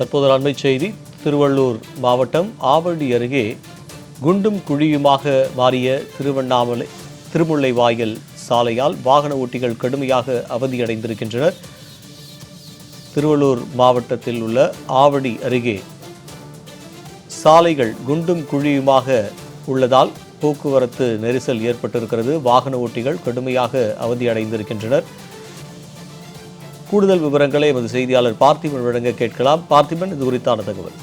தற்போது அண்மை செய்தி திருவள்ளூர் மாவட்டம் ஆவடி அருகே குண்டும் குழியுமாக மாறிய திருவண்ணாமலை திருமுல்லை வாயில் சாலையால் வாகன ஓட்டிகள் கடுமையாக அவதியடைந்திருக்கின்றனர். திருவள்ளூர் மாவட்டத்தில் உள்ள ஆவடி அருகே சாலைகள் குண்டும் குழியுமாக உள்ளதால் போக்குவரத்து நெரிசல் ஏற்பட்டிருக்கிறது. வாகன ஓட்டிகள் கடுமையாக அவதியடைந்திருக்கின்றனர். கூடுதல் விவரங்களை எமது செய்தியாளர் பார்த்திபன் வழங்க கேட்கலாம். பார்த்திபன் இது குறித்தான தகவல்.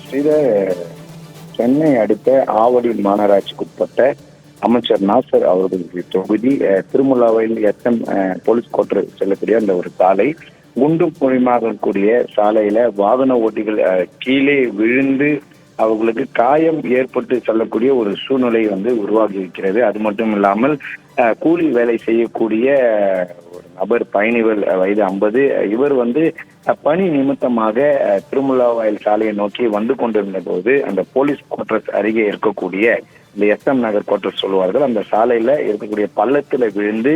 ஸ்ரீதர் சென்னை அடுத்த ஆவடி மாநகராட்சிக்குட்பட்ட அமைச்சர் நாசர் அவர்களுடைய தொகுதி அஹ், திருமுல்லாவையில் எஸ்எம் போலீஸ் கோட்டர் செல்லக்கூடிய அந்த ஒரு சாலை குண்டும் குழிமாக கூடிய சாலையில வாகன ஓட்டிகள் அஹ், கீழே விழுந்து அவர்களுக்கு காயம் ஏற்பட்டு செல்லக்கூடிய ஒரு சூழ்நிலை வந்து உருவாகி இருக்கிறது. அது மட்டும் இல்லாமல் கூலி வேலை செய்யக்கூடிய ஒரு நபர் பயணிகள் வயது ஐம்பது இவர் வந்து பணி நிமித்தமாக திருமுல்லாவாயில் சாலையை நோக்கி வந்து கொண்டிருந்த போது அந்த போலீஸ் குவார்டர்ஸ் அருகே இருக்கக்கூடிய இந்த எஸ்எம் நகர் குவார்டர்ஸ் சொல்லுவார்கள் அந்த சாலையில இருக்கக்கூடிய பள்ளத்துல விழுந்து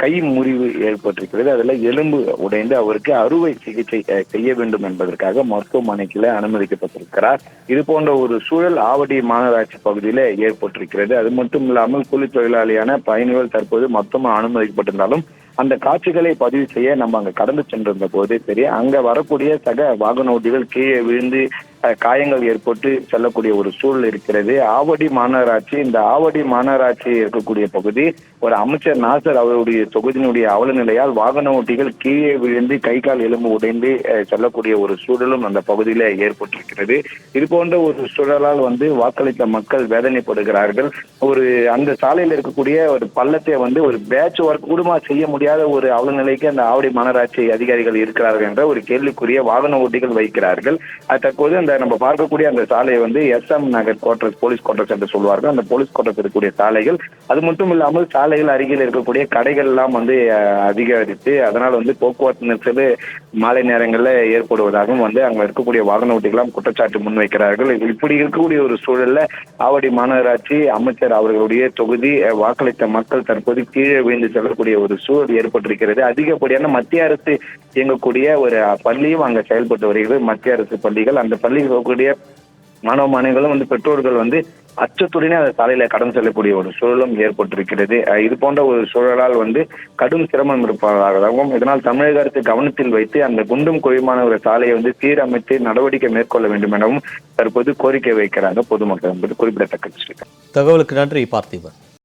கை முறிவு ஏற்பட்டிருக்கிறது. அதுல எலும்பு உடைந்து அவருக்கு அறுவை சிகிச்சை செய்ய வேண்டும் என்பதற்காக மருத்துவமனைக்குள்ள அனுமதிக்கப்பட்டிருக்கிறார். இது போன்ற ஒரு சூழல் ஆவடி மாநகராட்சி பகுதியில ஏற்பட்டிருக்கிறது. அது மட்டும் இல்லாமல் கூலி தொழிலாளியான பயணிகள் தற்போது மொத்தமாக அனுமதிக்கப்பட்டிருந்தாலும் அந்த காட்சிகளை பதிவு செய்ய நம்ம அங்க கடந்து சென்றிருந்த போதே சரி அங்க வரக்கூடிய சக வாகன ஓட்டிகள் கீழே விழுந்து காயங்கள் ஏற்பட்டு செல்லக்கூடிய ஒரு சூழல் இருக்கிறது. ஆவடி மாநகராட்சி இந்த ஆவடி மாநகராட்சி இருக்கக்கூடிய பகுதி ஒரு அமைச்சர் நாசர் அவருடைய தொகுதியினுடைய அவல நிலையால் வாகன ஓட்டிகள் கீழே விழுந்து கை கால் எலும்பு உடைந்து செல்லக்கூடிய ஒரு சூழலும் அந்த பகுதியில ஏற்பட்டிருக்கிறது. இது போன்ற ஒரு சூழலால் வந்து வாக்களித்த மக்கள் வேதனைப்படுகிறார்கள். ஒரு அந்த சாலையில் இருக்கக்கூடிய ஒரு பள்ளத்தை வந்து ஒரு பேட்ச் ஒர்க் கூட செய்ய முடியாத ஒரு அவல நிலைக்கு அந்த ஆவடி மாநகராட்சி அதிகாரிகள் இருக்கிறார்கள் என்ற ஒரு கேள்விக்குரிய வாகன ஓட்டிகள் வைக்கிறார்கள். தற்போது அந்த நம்ம பார்க்கக்கூடிய அந்த சாலையை வந்து SM Nagar quarters police quarters என்று சொல்வார்கள். அந்த போலீஸ் குவார்டர்ஸ் இருக்கக்கூடிய சாலைகள் அது மட்டும் இல்லாமல் சாலைகள் அருகில் இருக்கக்கூடிய கடைகள் எல்லாம் வந்து அதிகரித்து அதனால் வந்து போக்குவரத்து நெரிசல் மாலை நேரங்களில் ஏற்படுவதாகவும் வந்து அங்க இருக்கக்கூடிய வாகன ஓட்டிகளாம் குற்றச்சாட்டு முன்வைக்கிறார்கள். இப்படி இருக்கக்கூடிய ஒரு சூழல்ல ஆவடி மாநகராட்சி அமைச்சர் அவர்களுடைய தொகுதி வாக்களித்த மக்கள் தற்போது கீழே விழுந்து செல்லக்கூடிய ஒரு சூழல் ஏற்பட்டிருக்கிறது. அதிகப்படியான மத்திய அரசு இயங்கக்கூடிய ஒரு பள்ளியும் அங்க செயல்பட்டு வருகிறது. மத்திய அரசு பள்ளிகள் அந்த பள்ளியில் இருக்கக்கூடிய மாணவ மாணவிகளும் வந்து பெற்றோர்கள் வந்து அச்சத்துடனே அதை சாலையில கடன் செல்லக்கூடிய ஒரு சூழலும் ஏற்பட்டிருக்கிறது. இது போன்ற ஒரு சூழலால் வந்து கடும் சிரமம் இருப்பதாகவும் இதனால் தமிழக அரசு கவனத்தில் வைத்து அந்த குண்டும் குழிமான ஒரு சாலையை வந்து சீரமைத்து நடவடிக்கை மேற்கொள்ள வேண்டும் எனவும் தற்போது கோரிக்கை வைக்கிறாங்க பொதுமக்கள் என்பது குறிப்பிடத்தக்க தகவலுக்கு நன்றி பார்த்திபன்.